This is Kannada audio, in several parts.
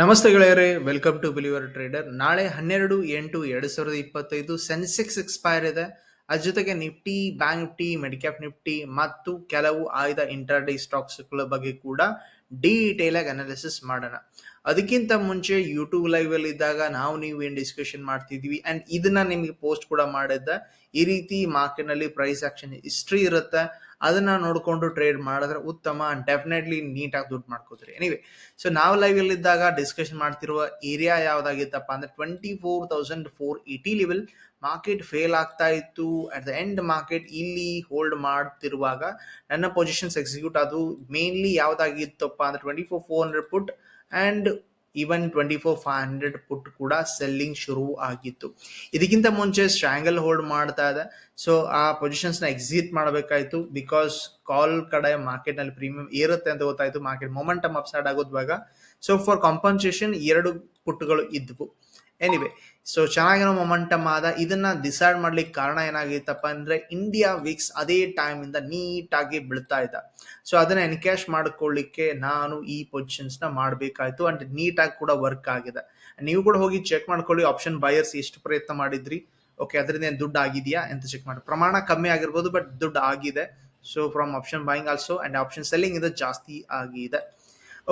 ನಮಸ್ತೆ ಗೆಳೆಯರೆ ವೆಲ್ಕಮ್ ಟು ಬಿಲಿವರ್ ಟ್ರೇಡರ್ ನಾಳೆ ಹನ್ನೆರಡು, ಎಂಟು, ಎರಡು ಸಾವಿರದ ಇಪ್ಪತ್ತೈದು ಸೆನ್ಸೆಕ್ಸ್ ಎಕ್ಸ್ಪೈರ್ ಇದೆ. ಅದ್ರ ಜೊತೆಗೆ Nifty bank Nifty midcap Nifty ಮತ್ತು ಕೆಲವು ಆಯ್ದ ಇಂಟರ್ಡೇ ಸ್ಟಾಕ್ಸ್ಗಳ ಬಗ್ಗೆ ಕೂಡ ಡೀಟೇಲ್ ಆಗಿ ಅನಾಲಿಸಿಸ್ ಮಾಡೋಣ. ಅದಕ್ಕಿಂತ ಮುಂಚೆ ಯೂಟ್ಯೂಬ್ ಲೈವ್ ಅಲ್ಲಿ ಇದ್ದಾಗ ನಾವು ನೀವು ಏನ್ ಡಿಸ್ಕಷನ್ ಮಾಡ್ತಿದ್ವಿ ಅಂಡ್ ಇದನ್ನ ನಿಮಗೆ ಪೋಸ್ಟ್ ಕೂಡ ಮಾಡಿದ್ದೆ. ಈ ರೀತಿ ಮಾರ್ಕೆಟ್ನಲ್ಲಿ ಪ್ರೈಸ್ ಆಕ್ಷನ್ ಹಿಸ್ಟ್ರಿ ಇರುತ್ತೆ. ಅದನ್ನ ನೋಡ್ಕೊಂಡು ಟ್ರೇಡ್ ಮಾಡಿದ್ರೆ ಉತ್ತಮ ಅಂಡ್ ಡೆಫಿನೆಟ್ಲಿ ನೀಟಾಗಿ ದುಡ್ಡು ಮಾಡ್ಕೋತೀರಿ. ಎನಿವೆ ಸೊ ನಾವು ಲೈವ್ ಅಲ್ಲಿ ಇದ್ದಾಗ ಡಿಸ್ಕಷನ್ ಮಾಡ್ತಿರುವ ಏರಿಯಾ ಯಾವ್ದಾಗಿತ್ತಪ್ಪ ಅಂದ್ರೆ twenty four thousand four eighty level market fail ಆಗ್ತಾ ಇತ್ತು. ಅಟ್ ದ ಎಂಡ್ ಮಾರ್ಕೆಟ್ ಇಲ್ಲಿ ಹೋಲ್ಡ್ ಮಾಡ್ತಿರುವಾಗ ನನ್ನ ಪೊಸಿಷನ್ಸ್ ಎಕ್ಸಿಕ್ಯೂಟ್ ಅದು ಮೇನ್ಲಿ ಯಾವ್ದಾಗಿತ್ತಪ್ಪ ಅಂದ್ರೆ twenty four four hundred put and even twenty four five hundred put ಕೂಡ ಸೆಲ್ಲಿಂಗ್ ಶುರು ಆಗಿತ್ತು. ಇದಕ್ಕಿಂತ ಮುಂಚೆ ಸ್ಟ್ರಾಂಗಲ್ ಹೋಲ್ಡ್ ಮಾಡ್ತಾ ಇದೆ. ಸೊ ಆ ಪೊಸಿಷನ್ಸ್ನ ಎಕ್ಸಿಟ್ ಮಾಡಬೇಕಾಯ್ತು ಬಿಕಾಸ್ ಕಾಲ್ ಕಡೆ ಮಾರ್ಕೆಟ್ನಲ್ಲಿ ಪ್ರೀಮಿಯಂ ಏರುತ್ತೆ ಅಂತ ಗೊತ್ತಾಯ್ತು. ಮಾರ್ಕೆಟ್ ಮೊಮೆಂಟಮ್ ಅಪ್ಸೈಡ್ ಆಗೋದ್ವಾಗ ಸೊ ಫಾರ್ ಕಾಂಪನ್ಸೇಷನ್ ಎರಡು ಪುಟ್ಗಳು ಇದ್ವು. ಎನಿವೆ ಸೊ ಚೆನ್ನಾಗಿರೋ ಮೊಮೆಂಟಮ್ ಆದ ಇದನ್ನ ಡಿಸೈಡ್ ಮಾಡ್ಲಿಕ್ಕೆ ಕಾರಣ ಏನಾಗಿತ್ತಪ್ಪ ಅಂದ್ರೆ ಇಂಡಿಯಾ ವಿಕ್ಸ್ ಅದೇ ಟೈಮ್ ಇಂದ ನೀಟಾಗಿ ಬೀಳ್ತಾ ಇದ್ದ ಸೊ ಅದನ್ನ ಎನ್ಕ್ಯಾಶ್ ಮಾಡ್ಕೊಳ್ಳಿಕ್ಕೆ ನಾನು ಈ ಪೊಸಿಷನ್ಸ್ನ ಮಾಡ್ಬೇಕಾಯ್ತು ಅಂಡ್ ನೀಟಾಗಿ ಕೂಡ ವರ್ಕ್ ಆಗಿದೆ. ನೀವು ಕೂಡ ಹೋಗಿ ಚೆಕ್ ಮಾಡ್ಕೊಳ್ಳಿ ಆಪ್ಷನ್ ಬಯರ್ಸ್ ಎಷ್ಟು ಪ್ರಯತ್ನ ಮಾಡಿದ್ರಿ? ಓಕೆ ಅದರಿಂದ ಏನು ದುಡ್ಡು ಆಗಿದೆಯಾ ಅಂತ ಚೆಕ್ ಮಾಡಿ. ಪ್ರಮಾಣ ಕಮ್ಮಿ ಆಗಿರ್ಬೋದು ಬಟ್ ದುಡ್ಡು ಆಗಿದೆ. So from option buying also and option selling ಇದು ಜಾಸ್ತಿ ಆಗಿದೆ.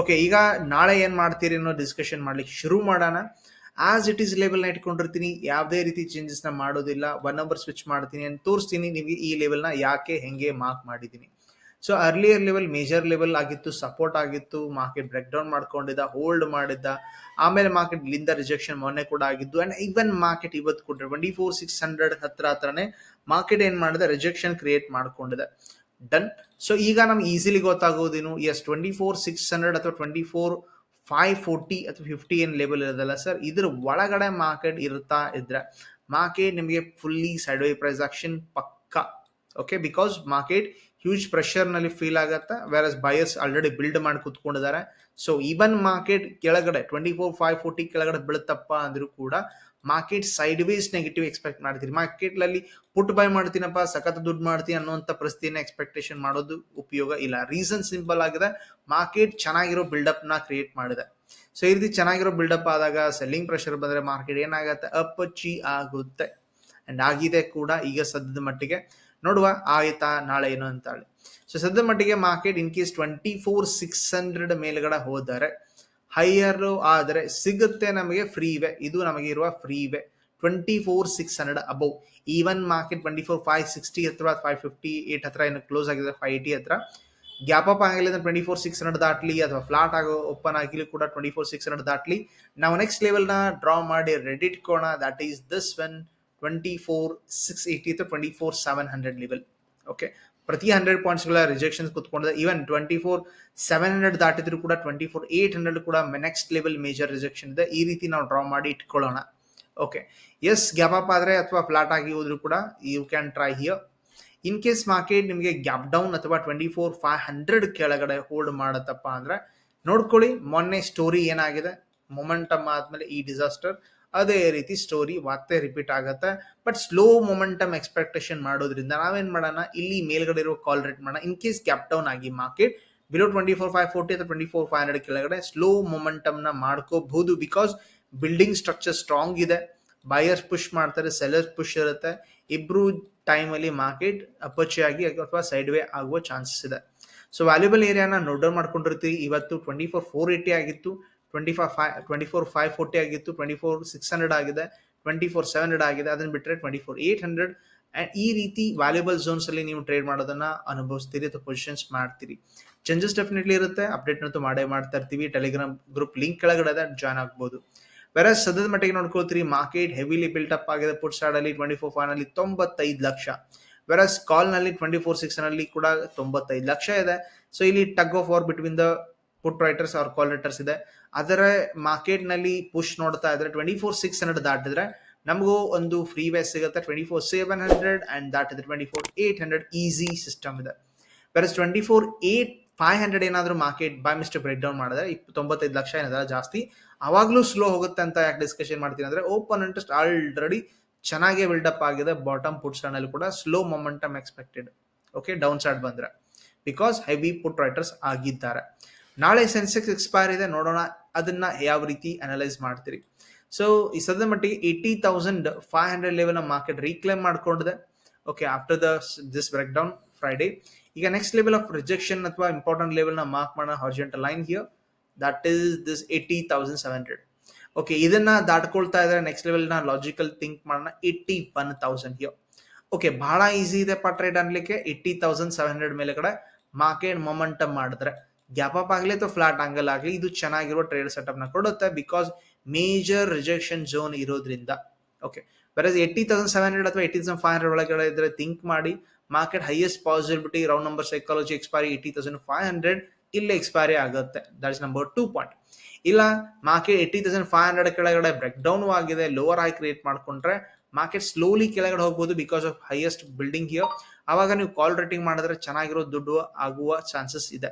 ಓಕೆ ಈಗ ನಾಳೆ ಏನ್ ಮಾಡ್ತೀರಿ ಅನ್ನೋ ಡಿಸ್ಕಷನ್ ಮಾಡ್ಲಿಕ್ಕೆ ಶುರು ಮಾಡೋಣ. ಆಸ್ ಇಟ್ ಈಸ್ ಲೆವೆಲ್ನ ಇಟ್ಕೊಂಡಿರ್ತೀನಿ, ಯಾವುದೇ ರೀತಿ ಚೇಂಜಸ್ನ ಮಾಡೋದಿಲ್ಲ ಒನ್ ನಂಬರ್ ಸ್ವಿಚ್ ಮಾಡ್ತೀನಿ ಅಂತ ತೋರಿಸ್ತೀನಿ, ನಿಮಗೆ ಈ ಲೆವೆಲ್ನ ಯಾಕೆ ಹೆಂಗೆ ಮಾರ್ಕ್ ಮಾಡಿದ್ದೀನಿ. So earlier level major level ಆಗಿತ್ತು ಸಪೋರ್ಟ್ ಆಗಿತ್ತು ಮಾರ್ಕೆಟ್ ಬ್ರೇಕ್ ಡೌನ್ ಮಾಡ್ಕೊಂಡಿದ್ದ ಹೋಲ್ಡ್ ಮಾಡಿದ್ದ, ಆಮೇಲೆ ಮಾರ್ಕೆಟ್ ಇಲ್ಲಿಂದ ರಿಜೆಕ್ಷನ್ ಮೊನ್ನೆ ಕೂಡ ಆಗಿದ್ದು ಅಂಡ್ ಈವನ್ ಮಾರ್ಕೆಟ್ ಇವತ್ತು ಕೂಡ ಟ್ವೆಂಟಿ ಫೋರ್ ಸಿಕ್ಸ್ ಹಂಡ್ರೆಡ್ ಹತ್ರ ಹತ್ರನೇ ಮಾರ್ಕೆಟ್ ಏನ್ ಮಾಡಿದೆ ರಿಜೆಕ್ಷನ್ ಕ್ರಿಯೇಟ್ ಮಾಡ್ಕೊಂಡಿದೆ. ಡನ್ ಸೊ ಈಗ ನಮ್ಗೆ easily ಗೊತ್ತಾಗೋದೇನು? Yes twenty four six hundred ಅಥವಾ ಟ್ವೆಂಟಿ ಫೋರ್ ಫೈವ್ ಫೋರ್ಟಿ ಅಥವಾ ಫಿಫ್ಟಿ ಏನು ಲೇಬಲ್ ಇರೋದಲ್ಲ ಸರ್ ಇದ್ರ ಒಳಗಡೆ ಮಾರ್ಕೆಟ್ ಇರುತ್ತಾ ಇದ್ರೆ ಮಾರ್ಕೆಟ್ ನಿಮಗೆ fully sideways price action ಪಕ್ಕ ಓಕೆ ಬಿಕಾಸ್ ಮಾರ್ಕೆಟ್ ಹ್ಯೂಜ್ ಪ್ರೆಷರ್ನಲ್ಲಿ ಫೀಲ್ ಆಗತ್ತೆ ವೇರ್ ಬಯರ್ಸ್ ಆಲ್ರೆಡಿ ಬಿಲ್ಡ್ ಮಾಡಿ ಕುತ್ಕೊಂಡಿದ್ದಾರೆ. ಸೊ ಈವನ್ ಮಾರ್ಕೆಟ್ ಕೆಳಗಡೆ ಟ್ವೆಂಟಿ ಫೋರ್ ಫೈವ್ ಫೋರ್ಟಿ ಕೆಳಗಡೆ ಬೀಳುತ್ತಪ್ಪ ಅಂದ್ರೂ ಕೂಡ market side ways negative expect ಮಾಡ್ತೀರಿ. ಮಾರ್ಕೆಟ್ನಲ್ಲಿ ಪುಟ್ ಬೈ ಮಾಡ್ತೀನಪ್ಪ, ಸಖತ್ ದುಡ್ಡು ಮಾಡ್ತೀನಿ ಅನ್ನುವಂಥ ಪರಿಸ್ಥಿತಿನ ಎಕ್ಸ್ಪೆಕ್ಟೇಷನ್ ಮಾಡೋದು ಉಪಯೋಗ ಇಲ್ಲ. ರೀಸನ್ ಸಿಂಪಲ್ ಆಗಿದೆ. ಮಾರ್ಕೆಟ್ ಚೆನ್ನಾಗಿರೋ ಬಿಲ್ಡಪ್ನ ಕ್ರಿಯೇಟ್ ಮಾಡಿದೆ. ಸೊ ಈ ರೀತಿ ಚೆನ್ನಾಗಿರೋ ಬಿಲ್ಡಪ್ ಆದಾಗ ಸೆಲ್ಲಿಂಗ್ ಪ್ರೆಷರ್ ಬಂದ್ರೆ ಮಾರ್ಕೆಟ್ ಏನಾಗುತ್ತೆ? ಅಪ್ಪಚ್ಚಿ ಆಗುತ್ತೆ. ಅಂಡ್ ಆಗಿದೆ ಕೂಡ ಈಗ ಸದ್ಯದ ಮಟ್ಟಿಗೆ. ನೋಡುವ ಆಯ್ತಾ, ನಾಳೆ ಏನು ಅಂತ ಹೇಳಿ. ಸೊ ಸದ್ಯದ ಮಟ್ಟಿಗೆ market in case twenty four six hundred ಮೇಲ್ಗಡೆ ಹೋದರೆ ಹೈಯರ್ ಆದರೆ ಸಿಗುತ್ತೆ ನಮಗೆ ಫ್ರೀ ವೇ. ಇದು ನಮಗೆ ಇರುವ free way. Twenty four six hundred above even market twenty four five sixty ಹತ್ರ ಫೈವ್ ಫಿಫ್ಟಿ ಏಟ್ ಹತ್ರ ಏನು ಕ್ಲೋಸ್ ಆಗಿದೆ ಫೈವ್ ಏಯ್ಟಿ ಹತ್ರ. ಗ್ಯಾಪ್ ಅಪ್ ಆಗಲಿ ಅಂದ್ರೆ ಟ್ವೆಂಟಿ ಫೋರ್ ಸಿಕ್ಸ್ ಹಂಡ್ರೆಡ್ ದಾಟ್ಲಿ ಅಥವಾ ಫ್ಲಾಟ್ ಆಗೋ ಓಪನ್ ಆಗಿಲಿ ಕೂಡ ಟ್ವೆಂಟಿ ಫೋರ್ ಸಿಕ್ಸ್ ಹಂಡ್ರೆಡ್ ದಾಟ್ಲಿ. ನಾವು ನೆಕ್ಸ್ಟ್ ಲೆವೆಲ್ನ ಡ್ರಾ ಮಾಡಿ ready ಇಟ್ಕೋಣ that is this when twenty four six eighty ಅಥವಾ twenty four seven hundred level okay ಪ್ರತಿ ಹಂಡ್ರೆಡ್ ಪಾಯಿಂಟ್ಸ್ಗಳ rejections ಕುತ್ಕೊಂಡಿದೆ even twenty four seven hundred ದಾಟಿದ್ರು ಕೂಡ ಟ್ವೆಂಟಿ ಫೋರ್ ಏಟ್ ಹಂಡ್ರೆಡ್ ಕೂಡ ನೆಕ್ಸ್ಟ್ ಲೆವೆಲ್ ಮೇಜರ್ ರಿಜೆಕ್ಷನ್ ಇದೆ. ಈ ರೀತಿ ನಾವು ಡ್ರಾ ಮಾಡಿ ಇಟ್ಕೊಳ್ಳೋಣ. ಓಕೆ ಎಸ್ ಗ್ಯಾಪ್ ಅಪ್ ಆದರೆ ಅಥವಾ ಫ್ಲಾಟ್ ಆಗಿ ಹೋದ್ರು ಕೂಡ you can try here in case market ನಿಮಗೆ ಗ್ಯಾಪ್ ಡೌನ್ ಅಥವಾ ಟ್ವೆಂಟಿ ಫೋರ್ ಫೈವ್ ಹಂಡ್ರೆಡ್ ಕೆಳಗಡೆ ಹೋಲ್ಡ್ ಮಾಡತ್ತಪ್ಪ ಅಂದ್ರೆ ನೋಡ್ಕೊಳ್ಳಿ ಮೊನ್ನೆ ಸ್ಟೋರಿ ಏನಾಗಿದೆ? ಮೊಮೆಂಟಮ್ ಆದ್ಮೇಲೆ ಈ ಡಿಸಾಸ್ಟರ್ ಅದೇ ರೀತಿ ಸ್ಟೋರಿ ಮತ್ತೆ ರಿಪೀಟ್ ಆಗುತ್ತೆ. ಬಟ್ ಸ್ಲೋ ಮೊಮೆಂಟಮ್ ಎಕ್ಸ್ಪೆಕ್ಟೇಷನ್ ಮಾಡೋದ್ರಿಂದ ನಾವೇನ್ ಮಾಡೋಣ? ಇಲ್ಲಿ ಮೇಲ್ಗಡೆ ಇರೋ ಕಾಲ್ ರೇಟ್ ಮಾಡೋಣ. ಇನ್ ಕೇಸ್ ಕ್ಯಾಪ್ ಡೌನ್ ಆಗಿ market below twenty four five forty ಅಥವಾ ಟ್ವೆಂಟಿ ಫೋರ್ ಫೈವ್ ಹಂಡ್ರೆಡ್ ಕೆಳಗಡೆ ಸ್ಲೋ ಮೊಮೆಂಟಮ್ನ ಮಾಡ್ಕೋಬಹುದು ಬಿಕಾಸ್ ಬಿಲ್ಡಿಂಗ್ ಸ್ಟ್ರಕ್ಚರ್ ಸ್ಟ್ರಾಂಗ್ ಇದೆ. ಬಯರ್ಸ್ ಪುಷ್ ಮಾಡ್ತಾರೆ ಸೆಲ್ಲರ್ಸ್ ಪುಷ್ ಇರುತ್ತೆ. ಇಬ್ರು ಟೈಮಲ್ಲಿ ಮಾರ್ಕೆಟ್ ಅಪಚೆ ಆಗಿ ಅಥವಾ ಸೈಡ್ ವೇ ಆಗುವ ಚಾನ್ಸಸ್ ಇದೆ. ಸೊ ವ್ಯಾಲ್ಯೂಬಲ್ ಏರಿಯಾನ ನೋಟ್ ಡೌನ್ ಮಾಡ್ಕೊಂಡಿರ್ತೀವಿ. ಇವತ್ತು ಟ್ವೆಂಟಿ ಫೋರ್ ಫೋರ್ ಏಯ್ಟಿ ಆಗಿತ್ತು. Twenty five five twenty four five forty ಆಗಿತ್ತು ಟ್ವೆಂಟಿ ಫೋರ್ ಸಿಕ್ಸ್ ಹಂಡ್ರೆಡ್ ಆಗಿದೆ ಟ್ವೆಂಟಿ ಫೋರ್ ಸೆವೆನ್ ಹಂಡ್ರೆಡ್ ಆಗಿದೆ, ಅದನ್ನ ಬಿಟ್ಟರೆ twenty four eight hundred and ಈ ರೀತಿ ವ್ಯಾಲ್ಯೂಬಲ್ ಝೋನ್ಸ್ ಅಲ್ಲಿ ನೀವು ಟ್ರೇಡ್ ಮಾಡೋದನ್ನ ಅನುಭವಿಸ್ತೀರಿ ಅಥವಾ ಪೊಸಿಷನ್ಸ್ ಮಾಡ್ತೀರಿ. ಚೇಂಜಸ್ ಡೆಫಿನೆಟ್ಲಿ ಇರುತ್ತೆ. ಅಪ್ಡೇಟ್ ಅಂತೂ ಮಾಡೇ ಮಾಡ್ತಾ ಇರ್ತೀವಿ. ಟೆಲಿಗ್ರಾಮ್ ಗ್ರೂಪ್ ಲಿಂಕ್ ಕೆಳಗಡೆ ಜಾಯ್ನ್ ಆಗ್ಬೋದು. ಬೇರೆ ಸದ್ಯದ ಮಟ್ಟಿಗೆ ನೋಡ್ಕೊಳ್ತೀರಿ ಮಾರ್ಕೆಟ್ ಹೆವಿಲಿ ಬಿಲ್ಟ್ ಅಪ್ ಆಗಿದೆ ಪುಟ್ ಸೈಡ್ ಅಲ್ಲಿ ಟ್ವೆಂಟಿ ಫೋರ್ ಫೈವ್ನಲ್ಲಿ ತೊಂಬತ್ತೈದು ಲಕ್ಷ. ವೆರಸ್ ಕಾಲ್ನಲ್ಲಿ ಟ್ವೆಂಟಿ ಫೋರ್ ಸಿಕ್ಸ್ನಲ್ಲಿ ಕೂಡ ತೊಂಬತ್ತೈದು ಲಕ್ಷ ಇದೆ. ಸೊ ಇಲ್ಲಿ tug of war between the put writers or call writers ಇದೆ. ಅದರ ಮಾರ್ಕೆಟ್ನಲ್ಲಿ ಪುಷ್ ನೋಡ್ತಾ ಇದ್ರೆ ಟ್ವೆಂಟಿ ಫೋರ್ ಸಿಕ್ಸ್ ಹಂಡ್ರೆಡ್ ದಾಟಿದ್ರೆ ನಮಗೂ ಒಂದು ಫ್ರೀ ವೇ ಸಿಗುತ್ತೆ. Twenty four seven hundred and ದಾಟಿದ್ರೆ twenty four eight hundred easy system ಇದೆ. Versus twenty four eight five hundred ಏನಾದರೂ market by mistake break down ಮಾಡಿದ್ರೆ ತೊಂಬತ್ತೈದು ಲಕ್ಷ ಏನಾದ್ರೆ ಜಾಸ್ತಿ. ಅವಾಗಲೂ ಸ್ಲೋ ಹೋಗುತ್ತೆ ಅಂತ ಯಾಕೆ ಡಿಸ್ಕಷನ್ ಮಾಡ್ತೀನಿ ಅಂದ್ರೆ ಓಪನ್ ಇಂಟ್ರೆಸ್ಟ್ ಆಲ್ರೆಡಿ ಚೆನ್ನಾಗಿ ಬಿಲ್ಡಪ್ ಆಗಿದೆ. ಬಾಟಮ್ ಪುಟ್ ಅಲ್ಲಿ ಕೂಡ slow momentum expected okay down side ಬಂದ್ರೆ. ಬಿಕಾಸ್ ಹೆವಿ ಪುಟ್ ರೈಟರ್ಸ್ ಆಗಿದ್ದಾರೆ. ನಾಳೆ ಸೆನ್ಸೆಕ್ಸ್ ಎಕ್ಸ್ಪೈರ್ ಇದೆ, ನೋಡೋಣ. ಅದನ್ನ ಯಾವ ರೀತಿ ಅನಲೈಸ್ ಮಾಡ್ತೀರಿ? ಸೊ ಈ ಸದ್ಯ ಮಟ್ಟಿಗೆ eighty thousand five hundred level market reclaim ಮಾಡ್ಕೊಂಡಿದೆ. Okay after the this break down Friday ಈಗ ನೆಕ್ಸ್ಟ್ ಲೆವೆಲ್ ಆಫ್ ರಿಜೆಕ್ಷನ್ ಅಥವಾ ಇಂಪಾರ್ಟೆಂಟ್ ಲೆವೆಲ್ನ ಮಾರ್ಕ್ ಮಾಡೋಣ horizontal line here that is this eighty thousand seven hundred okay ಇದನ್ನ ದಾಟ್ಕೊಳ್ತಾ ಇದ್ರೆ ನೆಕ್ಸ್ಟ್ ಲೆವೆಲ್ನ ಲಾಜಿಕಲ್ ಥಿಂಕ್ ಮಾಡೋಣ. Eighty one thousand here okay ಬಹಳ ಈಸಿ ಇದೆ ಪಾ ಟ್ರೇಡ್ ಅನ್ಲಿಕ್ಕೆ. ಏಯ್ಟಿ ತೌಸಂಡ್ ಸೆವೆನ್ ಹಂಡ್ರೆಡ್ ಮೇಲೆ ಕಡೆ ಮಾರ್ಕೆಟ್ ಮೊಮೆಂಟಮ್ ಮಾಡಿದ್ರೆ. ಗ್ಯಾಪ್ ಅಪ್ ಆಗಲಿ ಅಥವಾ ಫ್ಲಾಟ್ ಆಂಗಲ್ ಆಗಲಿ ಇದು ಚೆನ್ನಾಗಿರೋ ಟ್ರೇಡ್ ಸೆಟಪ್ನ ಕೊಡುತ್ತೆ ಬಿಕಾಸ್ ಮೇಜರ್ ರಿಜೆಕ್ಷನ್ ಝೋನ್ ಇರೋದ್ರಿಂದ. Okay versus eighty thousand seven hundred ಅಥವಾ ಏಯ್ಟಿ ತೌಸಂಡ್ ಫೈವ್ ಹಂಡ್ರೆಡ್ ಒಳಗಡೆ ಇದ್ರೆ ಥಿಂಕ್ ಮಾಡಿ market highest possibility round number psychology expiry eighty thousand five hundred ಇಲ್ಲೇ ಎಕ್ಸ್ಪೈರಿ ಆಗುತ್ತೆ. That is number two point ಇಲ್ಲ market eighty thousand five hundred ಕೆಳಗಡೆ ಬ್ರೇಕ್ ಡೌನ್ ಆಗಿದೆ ಲೋವರ್ ಆಗಿ ಕ್ರಿಯೇಟ್ ಮಾಡ್ಕೊಂಡ್ರೆ ಮಾರ್ಕೆಟ್ ಸ್ಲೋಲಿ ಕೆಳಗಡೆ ಹೋಗ್ಬೋದು because of highest building here ಆವಾಗ ನೀವು ಕಾಲ್ ರೇಟಿಂಗ್ ಮಾಡಿದ್ರೆ ಚೆನ್ನಾಗಿರೋ ದುಡ್ಡು ಆಗುವ ಚಾನ್ಸಸ್ ಇದೆ.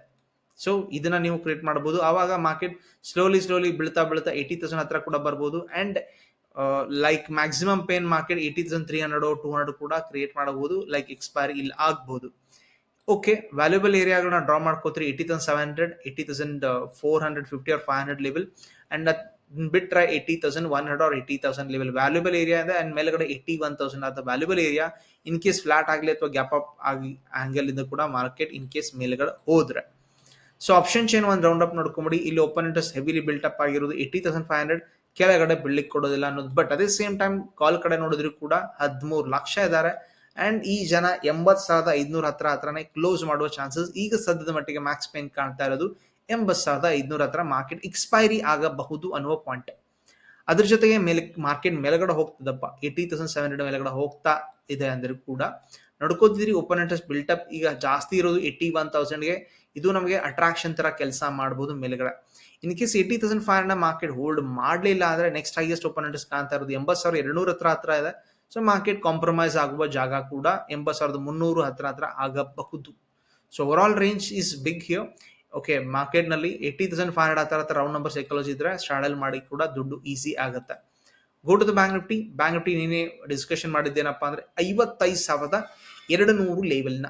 ಸೊ ಇದನ್ನ ನೀವು ಕ್ರಿಯೇಟ್ ಮಾಡಬಹುದು ಆವಾಗ ಮಾರ್ಕೆಟ್ ಸ್ಲೋಲಿ ಸ್ಲೋಲಿ ಬೀಳ್ತಾ ಬೀಳ್ತಾ ಏಯ್ಟಿ ತೌಸಂಡ್ ಹತ್ರ ಕೂಡ ಬರ್ಬೋದು. And like maximum pain market eighty thousand three hundred two hundred ಕೂಡ ಕ್ರಿಯೇಟ್ ಮಾಡಬಹುದು. ಲೈಕ್ ಎಕ್ಸ್ಪೈರ್ ಇಲ್ಲಿ ಆಗ್ಬಹುದು ಓಕೆ ವ್ಯಾಲ್ಯೂಬಲ್ ಏರಿಯಾಗಳನ್ನ ಡ್ರಾ ಮಾಡ್ಕೋತೀರಿ. Eighty thousand seven hundred eighty thousand four hundred fifty or five hundred level and ಬಿಟ್ರೆ eighty thousand one hundred or eighty thousand level valuable area ಇದೆ. ಅಂಡ್ ಮೇಲ್ಗಡೆ ಏಯ್ಟಿ ಒನ್ ತೌಸಂಡ್ ಆದ valuable area in case flat ಆಗಲಿ ಅಥವಾ ಗ್ಯಾಪ್ ಅಪ್ ಆಗಿ ಆಂಗಲ್ ಇಂದ ಕೂಡ ಮಾರ್ಕೆಟ್ ಇನ್ ಕೇಸ್ ಮೇಲ್ಗಡೆ ಹೋದ್ರೆ. ಸೊ ಆಪ್ಷನ್ ಚೇನ್ ಒಂದು ರೌಂಡ್ ಅಪ್ ನೋಡ್ಕೊಂಬಿಡಿ ಇಲ್ಲಿ open interest heavily built up ಆಗಿರೋದು ಏಯ್ಟಿ ತೌಸಂಡ್ ಫೈವ್ ಹಂಡ್ರೆಡ್ ಕೆಳಗಡೆ ಬಿಡ್ಲಿಕ್ಕೆ ಕೊಡೋದಿಲ್ಲ ಅನ್ನೋದು. ಬಟ್ ಅದೇ ಸೇಮ್ ಟೈಮ್ ಕಾಲ್ ಕಡೆ ನೋಡಿದ್ರು ಕೂಡ ಹದಿಮೂರು ಲಕ್ಷ ಇದ್ದಾರೆ ಅಂಡ್ ಈ ಜನ ಎಂಬತ್ ಸಾವಿರದ ಐದುನೂರ ಹತ್ರ ಹತ್ರನೇ ಕ್ಲೋಸ್ ಮಾಡುವ ಚಾನ್ಸಸ್ ಈಗ ಸದ್ಯದ ಮಟ್ಟಿಗೆ ಮ್ಯಾಕ್ಸ್ ಪೇನ್ ಕಾಣ್ತಾ ಇರೋದು ಎಂಬತ್ ಸಾವಿರದ ಐದುನೂರ ಹತ್ರ ಮಾರ್ಕೆಟ್ ಎಕ್ಸ್ಪೈರಿ ಆಗಬಹುದು ಅನ್ನುವ ಪಾಯಿಂಟ್ ಅದ್ರ ಜೊತೆಗೆ ಮೇಲೆ ಮಾರ್ಕೆಟ್ ಮೇಲಗಡೆ ಹೋಗ್ತದಪ್ಪ. ಏಯ್ಟಿ ತೌಸಂಡ್ ಸೆವೆನ್ ಹಂಡ್ರೆಡ್ ಮೇಲ್ಗಡೆ ಹೋಗ್ತಾ ಇದೆ ಅಂದ್ರೆ ಕೂಡ. ನೋಡ್ಕೋತಿದ್ರಿ ಓಪನ್ ಇಂಟ್ರೆಸ್ಟ್ ಅಪ್ ಈಗ ಜಾಸ್ತಿ ಇರೋದು ಏಯ್ಟಿ ಒನ್ ತೌಸಂಡ್ಗೆ ಇದು ನಮಗೆ ಅಟ್ರಾಕ್ಷನ್ ತರ ಕೆಲಸ ಮಾಡಬಹುದು ಮೇಲ್ಗಡೆ. In case eighty thousand five hundred market hold ಮಾಡಲಿಲ್ಲ ಅಂದ್ರೆ ನೆಕ್ಸ್ಟ್ ಹೈಯೆಸ್ಟ್ ಓಪನ್ ಇಂಟ್ರೆಸ್ಟ್ ಕಾಣ್ತಾ ಇರೋದು ಎಂಬತ್ ಸಾವಿರ ಎರಡ್ನೂರ ಹತ್ರ ಹತ್ರ ಇದೆ. ಸೊ ಮಾರ್ಕೆಟ್ ಕಾಂಪ್ರಮೈಸ್ ಆಗುವ ಜಾಗ ಕೂಡ ಎಂಬತ್ ಸಾವಿರದ ಮುನ್ನೂರು ಹತ್ರ ಹತ್ರ ಆಗಬಹುದು. So over all range is big here okay ಮಾರ್ಕೆಟ್ನಲ್ಲಿ ಏಯ್ಟಿ ತೌಸಂಡ್ ಫೈವ್ ಹಂಡ್ರೆಡ್ ಹತ್ರ ಹತ್ರ ರೌಂಡ್ ನಂಬರ್ ಸೈಕಾಲಜಿ ಇದ್ರೆ ಸ್ಟ್ರಾಡಲ್ ಮಾಡಿ ಕೂಡ ದುಡ್ಡು ಈಸಿ ಆಗುತ್ತೆ. Go to the bank Nifty bank Nifty ನೀನೇ ಡಿಸ್ಕಷನ್ ಮಾಡಿದ್ದೇನಪ್ಪ ಅಂದ್ರೆ ಐವತ್ತೈದು ಸಾವಿರದ ಎರಡು ನೂರು ಲೆವೆಲ್ನ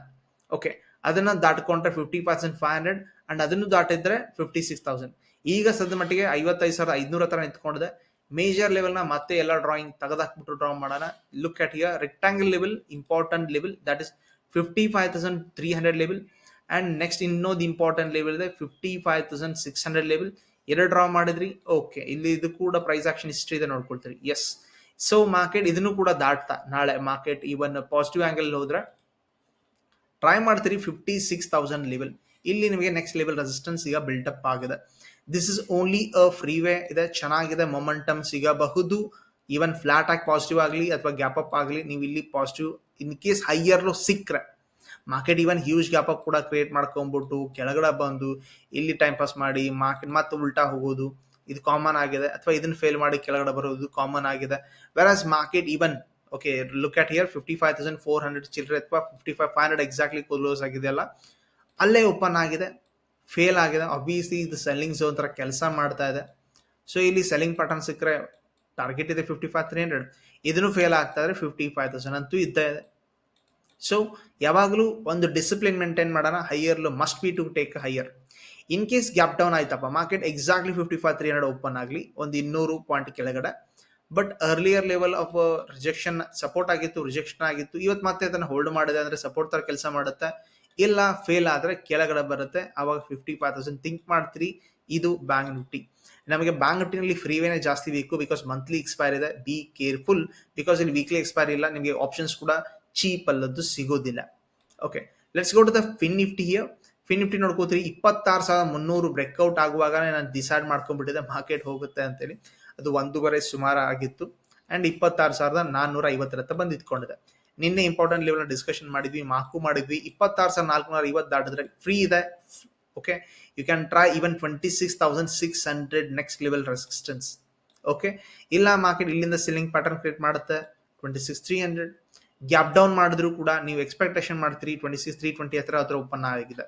ಓಕೆ ಅದನ್ನ ದಾಟ್ಕೊಂಡ್ರೆ fifty percent five hundred and ಅದನ್ನು ದಾಟಿದ್ರೆ ಫಿಫ್ಟಿ ಸಿಕ್ಸ್ ತೌಸಂಡ್ ಈಗ ಸದ್ಯ ಮಟ್ಟಿಗೆ ಐವತ್ತೈದು ಸಾವಿರದ ಐದುನೂರ ಹತ್ರ ನಿಂತ್ಕೊಂಡಿದೆ. ಮೇಜರ್ ಲೆವೆಲ್ನ ಮತ್ತೆ ಎಲ್ಲ ಡ್ರಾಯಿಂಗ್ ತೆಗೆದಾಕ್ಬಿಟ್ಟು ಡ್ರಾ ಮಾಡೋಣ. Look at here rectangle level important level that is fifty five thousand three hundred level and next ಇನ್ನೊಂದು ಇಂಪಾರ್ಟೆಂಟ್ ಲೆವೆಲ್ ಇದೆ fifty five thousand six hundred level ಎರಡು ಡ್ರಾ ಮಾಡಿದ್ರಿ ಓಕೆ ಇಲ್ಲಿ ಇದು ಕೂಡ ಪ್ರೈಸ್ ಆಕ್ಷನ್ ಇದೆ ನೋಡ್ಕೊಳ್ತೀರಿ. ಎಸ್ ಸೊ ಮಾರ್ಕೆಟ್ ಇದನ್ನು ಕೂಡ ದಾಟ್ತಾ. ನಾಳೆ ಮಾರ್ಕೆಟ್ ಈವನ್ ಪಾಸಿಟಿವ್ ಆ್ಯಂಗಲ್ ಹೋದ್ರೆ ಟ್ರೈ ಮಾಡ್ತೀರಿ ಫಿಫ್ಟಿ ಸಿಕ್ಸ್ ತೌಸಂಡ್ ಲೆವೆಲ್ ಇಲ್ಲಿ ನಿಮಗೆ ನೆಕ್ಸ್ಟ್ ಲೆವೆಲ್ ರೆಸಿಸ್ಟೆನ್ಸ್ ಈಗ ಬಿಲ್ಟಪ್ ಆಗಿದೆ. This is only a freeway ಇದೆ, ಚೆನ್ನಾಗಿದೆ ಮೊಮೆಂಟಮ್ ಸಿಗಬಹುದು. ಈವನ್ ಫ್ಲಾಟ್ ಆಗಿ ಪಾಸಿಟಿವ್ ಆಗಲಿ ಅಥವಾ ಗ್ಯಾಪ್ ಅಪ್ ಆಗಲಿ, ನೀವು ಇಲ್ಲಿ ಪಾಸಿಟಿವ್ ಇನ್ ಕೇಸ್ ಹೈಯರ್ಲು ಸಿಕ್ಕರೆ. Market even huge gap up ಕೂಡ ಕ್ರಿಯೇಟ್ ಮಾಡ್ಕೊಂಡ್ಬಿಟ್ಟು, ಕೆಳಗಡೆ ಬಂದು, ಇಲ್ಲಿ ಟೈಮ್ ಪಾಸ್ ಮಾಡಿ ಮಾರ್ಕೆಟ್ ಮತ್ತೆ ಉಲ್ಟಾ ಹೋಗೋದು, ಇದು ಕಾಮನ್ ಆಗಿದೆ. ಅಥವಾ ಇದನ್ನ ಫೇಲ್ ಮಾಡಿ ಕೆಳಗಡೆ ಬರೋದು ಕಾಮನ್ ಆಗಿದೆ. Versus market even okay look at here fifty five thousand four hundred ಚಿಲ್ಲರೆ ಅಥವಾ fifty five five hundred exactly close ಆಗಿದೆಯಲ್ಲ ಅಲ್ಲೇ ಓಪನ್ ಆಗಿದೆ ಫೇಲ್ ಆಗಿದೆ. ಅಬ್ವಿಯಸ್ಲಿ ಇದು ಸೆಲ್ಲಿಂಗ್ ಝೋನ್ ಥರ ಕೆಲಸ ಮಾಡ್ತಾ ಇದೆ. ಸೊ ಇಲ್ಲಿ ಸೆಲ್ಲಿಂಗ್ ಪ್ಯಾಟರ್ನ್ ಸಿಕ್ಕರೆ ಟಾರ್ಗೆಟ್ ಇದೆ ಫಿಫ್ಟಿ ಫೈವ್ ತ್ರೀ ಹಂಡ್ರೆಡ್ ಇದನ್ನು ಫೇಲ್ ಆಗ್ತಾ ಇದ್ರೆ ಫಿಫ್ಟಿ ಫೈವ್ ತೌಸಂಡ್ ಅಂತೂ ಇದ್ದೇ ಇದೆ. ಸೊ ಯಾವಾಗಲೂ ಒಂದು ಡಿಸಿಪ್ಲಿನ್ ಮೇಂಟೈನ್ ಮಾಡೋಣ. Higher must be to take higher in case gap down ಆಯ್ತಪ್ಪ market exactly fifty five three hundred open ಆಗಲಿ, ಒಂದು ಇನ್ನೂರು ಪಾಯಿಂಟ್ ಕೆಳಗಡೆ. But earlier level of rejection support ಆಗಿತ್ತು ರಿಜೆಕ್ಷನ್ ಆಗಿತ್ತು. ಇವತ್ತು ಮತ್ತೆ ಅದನ್ನು ಹೋಲ್ಡ್ ಮಾಡಿದೆ ಅಂದರೆ ಸಪೋರ್ಟ್ ಥರ ಕೆಲಸ ಮಾಡುತ್ತೆ. ಇಲ್ಲ ಫೇಲ್ ಆದರೆ ಕೆಳಗಡೆ ಬರುತ್ತೆ. ಅವಾಗ ಫಿಫ್ಟಿ ಫೈವ್ ತೌಸಂಡ್ ಥಿಂಕ್ ಮಾಡ್ತೀರಿ. ಇದು ಬ್ಯಾಂಕ್ ನಿಫ್ಟಿ ನಮಗೆ ಬ್ಯಾಂಕ್ ನಿಫ್ಟಿನಲ್ಲಿ ಫ್ರೀವೇನೆ ಜಾಸ್ತಿ ಬೇಕು ಬಿಕಾಸ್ ಮಂತ್ಲಿ ಎಕ್ಸ್ಪೈರ್ ಇದೆ. ಬಿ ಕೇರ್ಫುಲ್ ಬಿಕಾಸ್ ಇಲ್ಲಿ ವೀಕ್ಲಿ ಎಕ್ಸ್ಪೈರ್ ಇಲ್ಲ. ನಿಮಗೆ ಆಪ್ಷನ್ಸ್ ಕೂಡ ಚೀಪ್ ಅಲ್ಲದ್ದು ಸಿಗೋದಿಲ್ಲ. Okay let's go to the Fin Nifty here Fin Nifty ನೋಡ್ಕೋತೀರಿ. ಇಪ್ಪತ್ತಾರು ಸಾವಿರದ ಮುನ್ನೂರು ಬ್ರೇಕ್ಔಟ್ ಆಗುವಾಗ ನಾನು ಡಿಸೈಡ್ ಮಾಡ್ಕೊಂಡ್ಬಿಟ್ಟಿದೆ. ಮಾರ್ಕೆಟ್ ಹೋಗುತ್ತೆ ಅಂತೇಳಿ. ಅದು ಒಂದೂವರೆ ಸುಮಾರು ಆಗಿತ್ತು. ಅಂಡ್ ಇಪ್ಪತ್ತಾರು ಸಾವಿರದ ನಾನ್ನೂರ ಐವತ್ತರ ಹತ್ರ ಬಂದು ಇಟ್ಕೊಂಡಿದೆ ನಿನ್ನೆ ಇಂಪಾರ್ಟೆಂಟ್ ಲೆವೆಲ್ ಡಿಸ್ಕಷನ್ ಮಾಡಿದ್ವಿ ಮಾರ್ಕು ಮಾಡಿದ್ವಿ. ಇಪ್ಪತ್ತಾರು ಸಾವಿರದ ನಾಲ್ಕುನೂರ ಐವತ್ತು ದಾಟಿದ್ರೆ ಫ್ರೀ ಇದೆ. Okay you can try even twenty six thousand six hundred next level resistance okay ಇಲ್ಲ ಮಾರ್ಕೆಟ್ ಇಲ್ಲಿಂದ ಸೆಲ್ಲಿಂಗ್ ಪ್ಯಾಟರ್ನ್ ಕ್ರಿಯೇಟ್ ಮಾಡುತ್ತೆ. Twenty six three hundred gap down ಮಾಡಿದ್ರು ಕೂಡ ನೀವು ಎಕ್ಸ್ಪೆಕ್ಟೇಷನ್ ಮಾಡ್ತೀರಿ. ಟ್ವೆಂಟಿ ಸಿಕ್ಸ್ ತ್ರೀ ಟ್ವೆಂಟಿ ಹತ್ರ ಹತ್ರ ಓಪನ್ ಆಗಿದೆ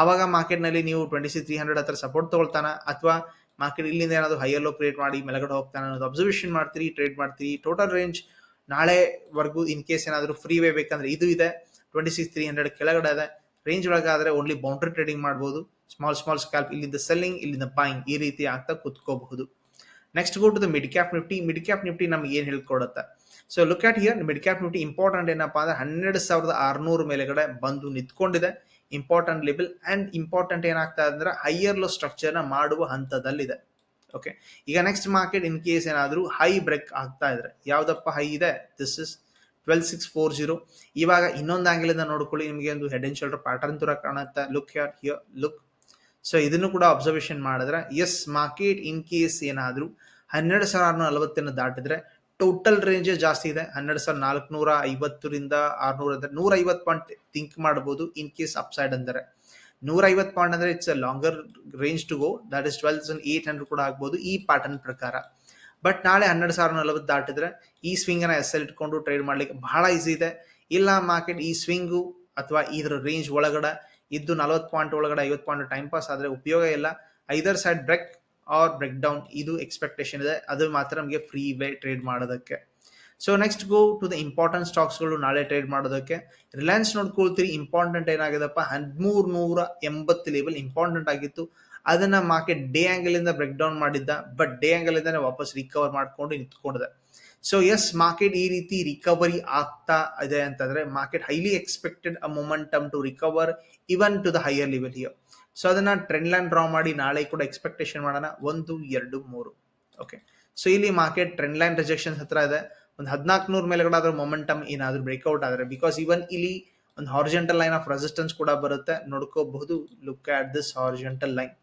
ಆವಾಗ ಮಾರ್ಕೆಟ್ನಲ್ಲಿ ನೀವು ಟ್ವೆಂಟಿ ಸಿಕ್ಸ್ ತ್ರೀ ಹಂಡ್ರೆಡ್ ಹತ್ರ ಸಪೋರ್ಟ್ ತಗೊಳ್ತಾನ? ಅಥವಾ ಮಾರ್ಕೆಟ್ ಇಲ್ಲಿಂದ ಏನಾದರೂ ಹೈಯಲ್ಲೋ ಕ್ರಿಯೇಟ್ ಮಾಡಿ, ಮೆಲಗಡೆ ಹೋಗ್ತಾನೆ ಅನ್ನೋದು ಅಬ್ಸರ್ವೇಷನ್ ಮಾಡ್ತೀರಿ ಟ್ರೇಡ್ ಮಾಡ್ತೀರಿ ಟೋಟಲ್ ರೇಂಜ್ ನಾಳೆವರೆಗೂ ಇನ್ ಕೇಸ್ ಏನಾದರೂ ಫ್ರೀ ವೇ ಬೇಕಂದ್ರೆ ಇದು ಇದೆ ಟ್ವೆಂಟಿ ಸಿಕ್ಸ್ ತ್ರೀ ಹಂಡ್ರೆಡ್ ಕೆಳಗಡೆ ಇದೆ. ರೇಂಜ್ ಒಳಗಾದ್ರೆ ಓನ್ಲಿ ಬೌಂಡ್ರಿ ಟ್ರೇಡಿಂಗ್ ಮಾಡ್ಬೋದು. ಸ್ಮಾಲ್ ಸ್ಮಾಲ್ ಸ್ಕ್ಯಾಲ್ಪ್ ಇಲ್ಲಿಂದ ಸೆಲ್ಲಿಂಗ್ ಇಲ್ಲಿಂದ ಬಾಯಿಂಗ್ ಈ ರೀತಿ ಆಗ್ತಾ ಕುತ್ಕೋಬಹುದು. Next go to the mid cap Nifty mid cap Nifty ನಮ್ಗೆ ಏನು ಹೇಳ್ಕೊಡುತ್ತೆ? So look at here mid cap Nifty important ಏನಪ್ಪಾ ಅಂದ್ರೆ ಹನ್ನೆರಡು ಸಾವಿರದ ಆರುನೂರು ಮೇಲೆಗಡೆ ಬಂದು ನಿಂತ್ಕೊಂಡಿದೆ. ಇಂಪಾರ್ಟೆಂಟ್ ಲೆವೆಲ್ ಅಂಡ್ ಇಂಪಾರ್ಟೆಂಟ್ ಏನಾಗ್ತಾ ಅಂದ್ರೆ ಹೈಯರ್ ಲೋ ಸ್ಟ್ರಕ್ಚರ್ನ ಮಾಡುವ ಹಂತದಲ್ಲಿದೆ. ಓಕೆ ಈಗ ನೆಕ್ಸ್ಟ್ ಮಾರ್ಕೆಟ್ ಇನ್ ಕೇಸ್ ಏನಾದರೂ ಹೈ ಬ್ರೇಕ್ ಆಗ್ತಾ ಇದ್ರೆ, ಯಾವ್ದಪ್ಪ ಹೈ ಇದೆ? This is twelve six four zero ಇವಾಗ ಇನ್ನೊಂದು ಆಂಗಲ್ ಇಂದ ನೋಡ್ಕೊಳ್ಳಿ, ನಿಮಗೆ ಒಂದು ಹೆಡ್ ಅಂಡ್ ಶೋಲ್ಡರ್ ಪ್ಯಾಟರ್ನ್ ತರ ಕಾಣುತ್ತೆ. Look here here look so ಇದನ್ನು ಕೂಡ ಅಬ್ಸರ್ವೇಷನ್ ಮಾಡಿದ್ರೆ ಎಸ್ ಮಾರ್ಕೆಟ್ ಇನ್ ಕೇಸ್ ಏನಾದರೂ ಹನ್ನೆರಡು ಸಾವಿರ ನಲವತ್ತನ್ನು ದಾಟಿದ್ರೆ ಟೋಟಲ್ ರೇಂಜ್ ಜಾಸ್ತಿ ಇದೆ. ಹನ್ನೆರಡು ಸಾವಿರ ನಾಲ್ಕುನೂರ ಐವತ್ತರಿಂದ ಆರ್ನೂರ ಅಂದ್ರೆ ನೂರ ಐವತ್ತು ಪಾಯಿಂಟ್ ಥಿಂಕ್ ಮಾಡಬಹುದು ಇನ್ ಕೇಸ್ ಅಪ್ಸೈಡ್ ಅಂದರೆ. ನೂರ ಐವತ್ತು ಪಾಯಿಂಟ್ ಅಂದ್ರೆ it's a longer range to go that is twelve thousand eight hundred ಕೂಡ ಆಗ್ಬೋದು ಈ ಪ್ಯಾಟರ್ನ್ ಪ್ರಕಾರ. ಬಟ್ ನಾಳೆ ಹನ್ನೆರಡು ಸಾವಿರ ನಲವತ್ತು ದಾಟಿದ್ರೆ ಈ ಸ್ವಿಂಗ್ ಅನ್ನ ಎಸ್ ಎಲ್ ಇಟ್ಕೊಂಡು ಟ್ರೇಡ್ ಮಾಡ್ಲಿಕ್ಕೆ ಬಹಳ ಈಸಿ ಇದೆ. ಇಲ್ಲ ಮಾರ್ಕೆಟ್ ಈ ಸ್ವಿಂಗು ಅಥವಾ ಇದ್ರ ರೇಂಜ್ ಒಳಗಡೆ ಇದ್ದು ನಲವತ್ತು ಪಾಯಿಂಟ್ ಒಳಗಡೆ ಐವತ್ತು ಪಾಯಿಂಟ್ ಟೈಮ್ ಪಾಸ್ ಆದ್ರೆ ಉಪಯೋಗ ಇಲ್ಲ. Either side break or break down ಇದು ಎಕ್ಸ್ಪೆಕ್ಟೇಷನ್ ಇದೆ. ಅದು ಮಾತ್ರ ನಮಗೆ ಫ್ರೀ ವೇ ಟ್ರೇಡ್ ಮಾಡೋದಕ್ಕೆ. So next go to the important ಸ್ಟಾಕ್ಸ್ಗಳು ನಾಳೆ ಟ್ರೇಡ್ ಮಾಡೋದಕ್ಕೆ. ರಿಲಯನ್ಸ್ ನೋಡ್ಕೊಳ್ತೀರಿ ಇಂಪಾರ್ಟೆಂಟ್ ಏನಾಗಿದೆಪ್ಪ ಹದಿಮೂರು ನೂರ ಎಂಬತ್ತು ಲೆವೆಲ್ ಇಂಪಾರ್ಟೆಂಟ್ ಆಗಿತ್ತು. ಅದನ್ನ ಮಾರ್ಕೆಟ್ ಡೇ ಆಂಗಲ್ ಇಂದ ಬ್ರೇಕ್ ಡೌನ್ ಮಾಡಿದ್ದ ಬಟ್ ಡೇ ಆಂಗಲ್ ವಾಪಸ್ ರಿಕವರ್ ಮಾಡ್ಕೊಂಡು ನಿಂತ್ಕೊಂಡಿದೆ. ಸೊ ಎಸ್ ಮಾರ್ಕೆಟ್ ಈ ರೀತಿ ರಿಕವರಿ ಆಗ್ತಾ ಇದೆ ಅಂತಂದ್ರೆ market highly expected a momentum to recover even to the higher level here so ಅದನ್ನ ಟ್ರೆಂಡ್ ಲೈನ್ ಡ್ರಾ ಮಾಡಿ ನಾಳೆ ಕೂಡ ಎಕ್ಸ್ಪೆಕ್ಟೇಷನ್ ಮಾಡೋಣ. ಒಂದು, ಎರಡು, ಮೂರು. ಓಕೆ ಸೊ ಇಲ್ಲಿ ಮಾರ್ಕೆಟ್ ಟ್ರೆಂಡ್ ಲೈನ್ ರಿಜೆಕ್ಷನ್ಸ್ ಹತ್ರ ಇದೆ. ಒಂದು ಹದಿನಾಲ್ಕು ಕೂಡ ಅದ್ರ ಮೊಮೆಂಟಮ್ ಏನಾದರೂ ಬ್ರೇಕ್ಔಟ್ ಆದರೆ ಬಿಕಾಸ್ ಈವನ್ ಇಲ್ಲಿ ಒಂದು ಹಾರ್ಜೆಂಟಲ್ ಲೈನ್ ಆಫ್ ರೆಸಿಸ್ಟೆನ್ಸ್ ಕೂಡ ಬರುತ್ತೆ. ನೋಡ್ಕೋಬಹುದು. Look at this horizontal line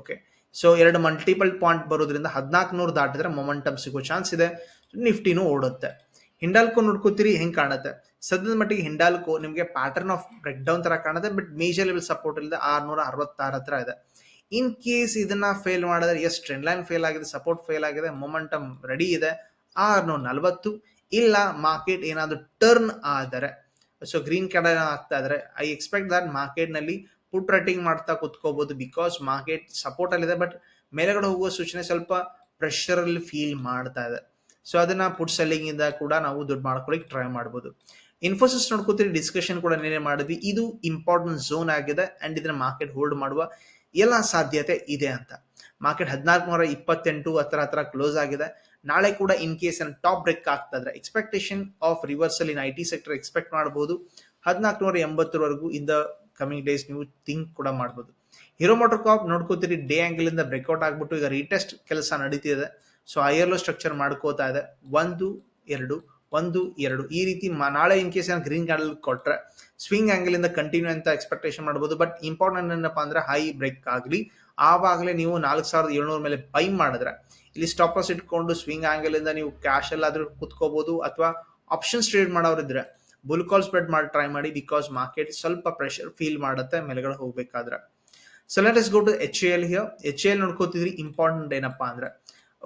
okay so ಎರಡು ಮಲ್ಟಿಪಲ್ ಪಾಯಿಂಟ್ ಬರೋದ್ರಿಂದ ಹದಿನಾಲ್ಕು ನೂರು ದಾಟಿದ್ರೆ ಮೊಮೆಂಟಮ್ ಸಿಗೋ ಚಾನ್ಸ್ ಇದೆ. ನಿಫ್ಟಿನೂ ಓಡುತ್ತೆ. ಹಿಂಡಾಲ್ಕೊಂಡು ನೋಡ್ಕೋತೀರಿ, ಹೆಂಗೆ ಕಾಣುತ್ತೆ? ಸದ್ಯದ ಮಟ್ಟಿಗೆ ಹಿಂಡಾಲ್ಕೋ ನಿಮಗೆ ಪ್ಯಾಟರ್ನ್ ಆಫ್ ಬ್ರೇಕ್ ಡೌನ್ ತರ ಕಾಣುತ್ತೆ ಬಟ್ ಮೇಜರ್ ಲೆವೆಲ್ ಸಪೋರ್ಟ್ ಇಲ್ಲದೆ ಆರ್ನೂರ ಅರವತ್ತಾರು ಹತ್ರ ಇದೆ. ಇನ್ ಕೇಸ್ ಇದನ್ನ ಫೇಲ್ ಮಾಡಿದ್ರೆ ಎಸ್ ಟ್ರೆಂಡ್ ಲೈನ್ ಫೇಲ್ ಆಗಿದೆ ಸಪೋರ್ಟ್ ಫೇಲ್ ಆಗಿದೆ ಮೊಮೆಂಟಮ್ ರೆಡಿ ಇದೆ ಆರ್ನೂರ ನಲವತ್ತು ಇಲ್ಲ ಮಾರ್ಕೆಟ್ ಏನಾದರೂ ಟರ್ನ್ ಆದರೆ ಸೊ ಗ್ರೀನ್ ಕಡೆ ಆಗ್ತಾ ಇದ್ರೆ ಐ ಎಕ್ಸ್ಪೆಕ್ಟ್ ದಟ್ ಮಾರ್ಕೆಟ್ನಲ್ಲಿ ಪುಟ್ ರೇಟಿಂಗ್ ಮಾಡ್ತಾ ಕುತ್ಕೋಬಹುದು ಬಿಕಾಸ್ ಮಾರ್ಕೆಟ್ ಸಪೋರ್ಟ್ ಅಲ್ಲಿದೆ ಬಟ್ ಮೇಲೆಗಡೆ ಹೋಗುವ ಸೂಚನೆ ಸ್ವಲ್ಪ ಪ್ರೆಷರ್ ಅಲ್ಲಿ ಫೀಲ್ ಮಾಡ್ತಾ ಇದೆ. ಸೊ ಅದನ್ನ ಪುಟ್ ಸೆಲ್ಲಿಂಗ್ ಇಂದ ಕೂಡ ನಾವು ದುಡ್ಡು ಮಾಡ್ಕೊಳಿಕ್ ಟ್ರೈ ಮಾಡ್ಬೋದು. ಇನ್ಫೋಸಿಸ್ ನೋಡ್ಕೋತೀರಿ ಡಿಸ್ಕಷನ್ ಕೂಡ ನೀನೇ ಮಾಡಿದ್ವಿ. ಇದು ಇಂಪಾರ್ಟೆಂಟ್ ಝೋನ್ ಆಗಿದೆ ಅಂಡ್ ಇದನ್ನ ಮಾರ್ಕೆಟ್ ಹೋಲ್ಡ್ ಮಾಡುವ ಎಲ್ಲ ಸಾಧ್ಯತೆ ಇದೆ ಅಂತ. ಮಾರ್ಕೆಟ್ ಹದಿನಾಲ್ಕು ನೂರ ಇಪ್ಪತ್ತೆಂಟು ಹತ್ರ ಹತ್ರ ಕ್ಲೋಸ್ ಆಗಿದೆ. ನಾಳೆ ಕೂಡ ಇನ್ ಕೇಸ್ ಟಾಪ್ ಬ್ರೇಕ್ ಆಗ್ತಾ ಇದ್ರೆ expectation of reversal in I T sector expect ಮಾಡಬಹುದು ಹದಿನಾಲ್ಕು ನೂರ ಎಂಬತ್ತರವರೆಗೂ ಇನ್ ದ ಕಮಿಂಗ್ ಡೇಸ್ ನೀವು ಥಿಂಕ್ ಕೂಡ ಮಾಡ್ಬೋದು. ಹೀರೋ ಮೋಟರ್ ಕಾಪ್ ನೋಡ್ಕೋತೀರಿ ಡೇ ಆಂಗಲ್ ಇಂದ ಬ್ರೇಕ್ಔಟ್ ಆಗ್ಬಿಟ್ಟು ಈಗ ರೀಟೆಸ್ಟ್ ಕೆಲಸ ನಡೀತಿದೆ. ಸೊ ಐಯರ್ಲೋ ಸ್ಟ್ರಕ್ಚರ್ ಮಾಡ್ಕೋತಾ ಇದೆ. ಒಂದು, ಎರಡು ಒಂದು, ಎರಡು. ಈ ರೀತಿ ನಾಳೆ ಇನ್ ಕೇಸ್ ನಾನು ಗ್ರೀನ್ ಕ್ಯಾಂಡಲ್ ಕೊಟ್ಟರೆ ಸ್ವಿಂಗ್ ಆಂಗಲ್ ಇಂದ ಕಂಟಿನ್ಯೂ ಅಂತ ಎಕ್ಸ್ಪೆಕ್ಟೇಷನ್ ಮಾಡಬಹುದು ಬಟ್ ಇಂಪಾರ್ಟೆಂಟ್ ಏನಪ್ಪಾ ಅಂದ್ರೆ ಹೈ ಬ್ರೇಕ್ ಆಗಲಿ, ಆವಾಗಲೇ ನೀವು ನಾಲ್ಕು ಸಾವಿರದ ಏಳ್ನೂರ ಮೇಲೆ ಬೈ ಮಾಡಿದ್ರೆ, ಇಲ್ಲಿ ಸ್ಟಾಪಸ್ ಇಟ್ಕೊಂಡು ಸ್ವಿಂಗ್ ಆಂಗಲ್ ಇಂದ ನೀವು ಕ್ಯಾಶ್ ಕುತ್ಕೋಬೋದು. ಕುತ್ಕೋಬಹುದು ಅಥವಾ ಆಪ್ಷನ್ಸ್ ಟ್ರೇಡ್ ಮಾಡೋರಿದ್ರೆ ಬುಲ್ ಕಾಲ್ ಸ್ಪ್ರೆಡ್ ಮಾಡಿ ಟ್ರೈ ಮಾಡಿ ಬಿಕಾಸ್ ಮಾರ್ಕೆಟ್ ಸ್ವಲ್ಪ ಪ್ರೆಷರ್ ಫೀಲ್ ಮಾಡುತ್ತೆ ಮೇಲ್ಗಡೆ ಹೋಗ್ಬೇಕಾದ್ರೆ. So let's go to H L here H L ನೋಡ್ಕೋತಿದ್ರಿ important ಏನಪ್ಪಾ ಅಂದ್ರೆ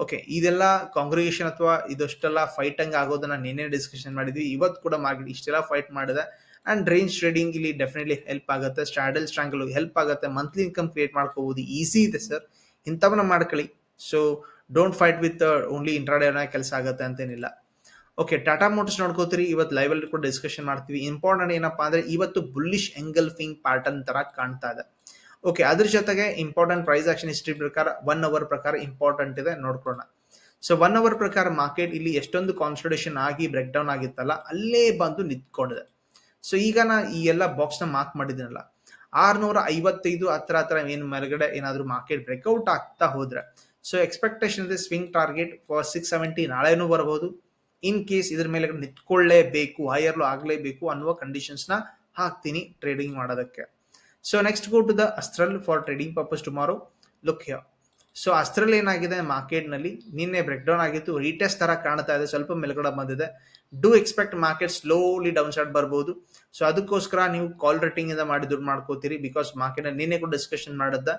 ಓಕೆ ಇದೆಲ್ಲ ಕಾಂಗ್ರಿಗೇಷನ್ ಅಥವಾ ಇದಷ್ಟೆಲ್ಲ ಫೈಟ್ ಹಂಗ್ ಆಗೋದನ್ನ ನಿನ್ನೆ ಡಿಸ್ಕಷನ್ ಮಾಡಿದ್ವಿ. ಇವತ್ತು ಕೂಡ ಮಾರ್ಕೆಟ್ ಇಷ್ಟೆಲ್ಲ ಫೈಟ್ ಮಾಡಿದೆ. ಅಂಡ್ ರೇಂಜ್ ಟ್ರೇಡಿಂಗ್ ಇಲ್ಲಿ ಡೆಫಿನೆಟ್ಲಿ ಹೆಲ್ಪ್ ಆಗುತ್ತೆ. ಸ್ಟ್ರಾಡಲ್ ಸ್ಟ್ರಾಂಗಲ್ ಹೆಲ್ಪ್ ಆಗುತ್ತೆ. ಮಂತ್ಲಿ ಇನ್ಕಮ್ ಕ್ರಿಯೇಟ್ ಮಾಡ್ಕೋಬಹುದು ಈಸಿ ಇದೆ ಸರ್ ಇಂಥವನ್ನ ಮಾಡ್ಕೊಳ್ಳಿ. So don't fight with only ಇಂಟ್ರಾಡೇನ ಕೆಲಸ ಆಗುತ್ತೆ ಅಂತೇನಿಲ್ಲ. ಓಕೆ ಟಾಟಾ ಮೋಟರ್ಸ್ ನೋಡ್ಕೋತೀರಿ. ಇವತ್ತು ಲೈವ್ ಕೂಡ ಡಿಸ್ಕಷನ್ ಮಾಡ್ತೀವಿ. ಇಂಪಾರ್ಟೆಂಟ್ ಏನಪ್ಪಾ ಅಂದ್ರೆ, ಇವತ್ತು ಬುಲ್ಲಿಶ್ ಎಂಗಲ್ಫಿಂಗ್ ಪ್ಯಾಟರ್ನ್ ತರ ಕಾಣ್ತಾ ಇದೆ. ಓಕೆ ಅದ್ರ ಜೊತೆಗೆ ಇಂಪಾರ್ಟೆಂಟ್ ಪ್ರೈಸ್ ಆಕ್ಷನ್ ಹಿಸ್ಟ್ರಿ ಪ್ರಕಾರ ಒನ್ ಅವರ್ ಪ್ರಕಾರ ಇಂಪಾರ್ಟೆಂಟ್ ಇದೆ, ನೋಡ್ಕೊಳ್ಳೋಣ. ಸೊ ಒನ್ ಅವರ್ ಪ್ರಕಾರ ಮಾರ್ಕೆಟ್ ಇಲ್ಲಿ ಎಷ್ಟೊಂದು ಕಾನ್ಸಲ್ಟೇಷನ್ ಆಗಿ ಬ್ರೇಕ್ ಡೌನ್ ಆಗಿತ್ತಲ್ಲ, ಅಲ್ಲೇ ಬಂದು ನಿಂತ್ಕೊಂಡಿದೆ. ಸೊ ಈಗ ನಾ ಈ ಎಲ್ಲ ಬಾಕ್ಸ್ನ ಮಾರ್ಕ್ ಮಾಡಿದ್ದೀನಲ್ಲ ಆರ್ನೂರ ಐವತ್ತೈದು ಹತ್ರ ಹತ್ರ ಏನು ಮೇಲ್ಗಡೆ ಏನಾದರೂ ಮಾರ್ಕೆಟ್ ಬ್ರೇಕ್ಔಟ್ ಆಗ್ತಾ ಹೋದ್ರೆ ಸೊ ಎಕ್ಸ್ಪೆಕ್ಟೇಷನ್ ಇದೆ swing target for six seventy ನಾಳೆನೂ ಬರಬಹುದು ಇನ್ ಕೇಸ್ ಇದ್ರ ಮೇಲೆ ನಿಂತ್ಕೊಳ್ಳೇಬೇಕು ಹೈಯರ್ಲು ಆಗಲೇಬೇಕು ಅನ್ನುವ ಕಂಡೀಷನ್ಸ್ನ ಹಾಕ್ತೀನಿ ಟ್ರೇಡಿಂಗ್ ಮಾಡೋದಕ್ಕೆ. So next go to the Astral for trading purpose tomorrow look here so Astral ಏನಾಗಿದೆ? ಮಾರ್ಕೆಟ್ನಲ್ಲಿ ನಿನ್ನೆ ಬ್ರೇಕ್ ಡೌನ್ ಆಗಿತ್ತು. ರೀಟೆಸ್ಟ್ ತರ ಕಾಣ್ತಾ ಇದೆ. ಸ್ವಲ್ಪ ಮೇಲ್ಗಡೆ ಬಂದಿದೆ. Do expect market slowly downside ಬರ್ಬೋದು. ಸೊ ಅದಕ್ಕೋಸ್ಕರ ನೀವು ಕಾಲ್ ರೇಟಿಂಗ್ ಇಂದ ಮಾಡಿ ದುಡ್ಡು ಮಾಡ್ಕೋತೀರಿ ಬಿಕಾಸ್ ಮಾರ್ಕೆಟ್ ನಿನ್ನೆ ಕೂಡ ಡಿಸ್ಕಷನ್ ಮಾಡಿದ್ದ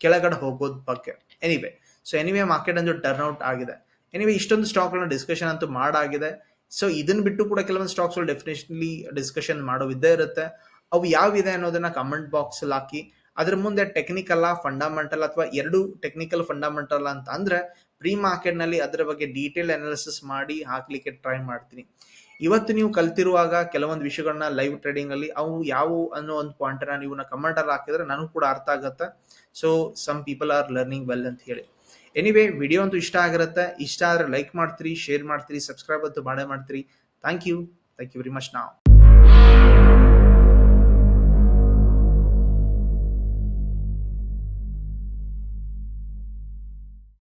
ಕೆಳಗಡೆ ಹೋಗೋದ್ ಬಗ್ಗೆ. ಎನಿವೆ ಸೊ ಎನಿವೆ ಮಾರ್ಕೆಟ್ ಒಂದು ಟರ್ನ್ ಔಟ್ ಆಗಿದೆ. ಎನಿವೆ ಇಷ್ಟೊಂದು ಸ್ಟಾಕ್ಗಳನ್ನ ಡಿಸ್ಕಷನ್ ಅಂತೂ ಮಾಡಾಗಿದೆ. ಸೊ ಇದನ್ನ ಬಿಟ್ಟು ಕೂಡ ಕೆಲವೊಂದು ಸ್ಟಾಕ್ಸ್ ಡೆಫಿನೆಟ್ಲಿ ಡಿಸ್ಕಷನ್ ಮಾಡೋ ಇದ್ದೇ ಇರುತ್ತೆ. ಅವು ಯಾವಿದೆ ಅನ್ನೋದನ್ನ ಕಮೆಂಟ್ ಬಾಕ್ಸ್ ಅಲ್ಲಿ ಹಾಕಿ. ಅದ್ರ ಮುಂದೆ ಟೆಕ್ನಿಕಲ್ ಫಂಡಮೆಂಟಲ್ ಅಥವಾ ಎರಡು ಟೆಕ್ನಿಕಲ್ ಫಂಡಮೆಂಟಲ್ ಅಂತ ಅಂದ್ರೆ ಪ್ರೀ ಮಾರ್ಕೆಟ್ನಲ್ಲಿ ಅದರ ಬಗ್ಗೆ ಡೀಟೇಲ್ ಅನಾಲಿಸಿಸ್ ಮಾಡಿ ಹಾಕ್ಲಿಕ್ಕೆ ಟ್ರೈ ಮಾಡ್ತೀನಿ. ಇವತ್ತು ನೀವು ಕಲ್ತಿರುವಾಗ ಕೆಲವೊಂದು ವಿಷಯಗಳನ್ನ ಲೈವ್ ಟ್ರೇಡಿಂಗ್ ಅಲ್ಲಿ ಅವು ಯಾವು ಅನ್ನೋ ಒಂದು ಪಾಯಿಂಟ್ ನೀವು ಕಮೆಂಟ್ ಅಲ್ಲಿ ಹಾಕಿದ್ರೆ ನನಗೂ ಕೂಡ ಅರ್ಥ ಆಗುತ್ತೆ. So some people are learning well ಅಂತ ಹೇಳಿ. ಎನಿವೇ ವಿಡಿಯೋ ಅಂತೂ ಇಷ್ಟ ಆಗಿರುತ್ತೆ. ಇಷ್ಟ ಆದ್ರೆ ಲೈಕ್ ಮಾಡ್ತೀರಿ ಶೇರ್ ಮಾಡ್ತೀರಿ ಸಬ್ಸ್ಕ್ರೈಬ್ ಅಂತೂ ಮಾಡೇ ಮಾಡ್ತೀರಿ. Thank you thank you very much ನಾವು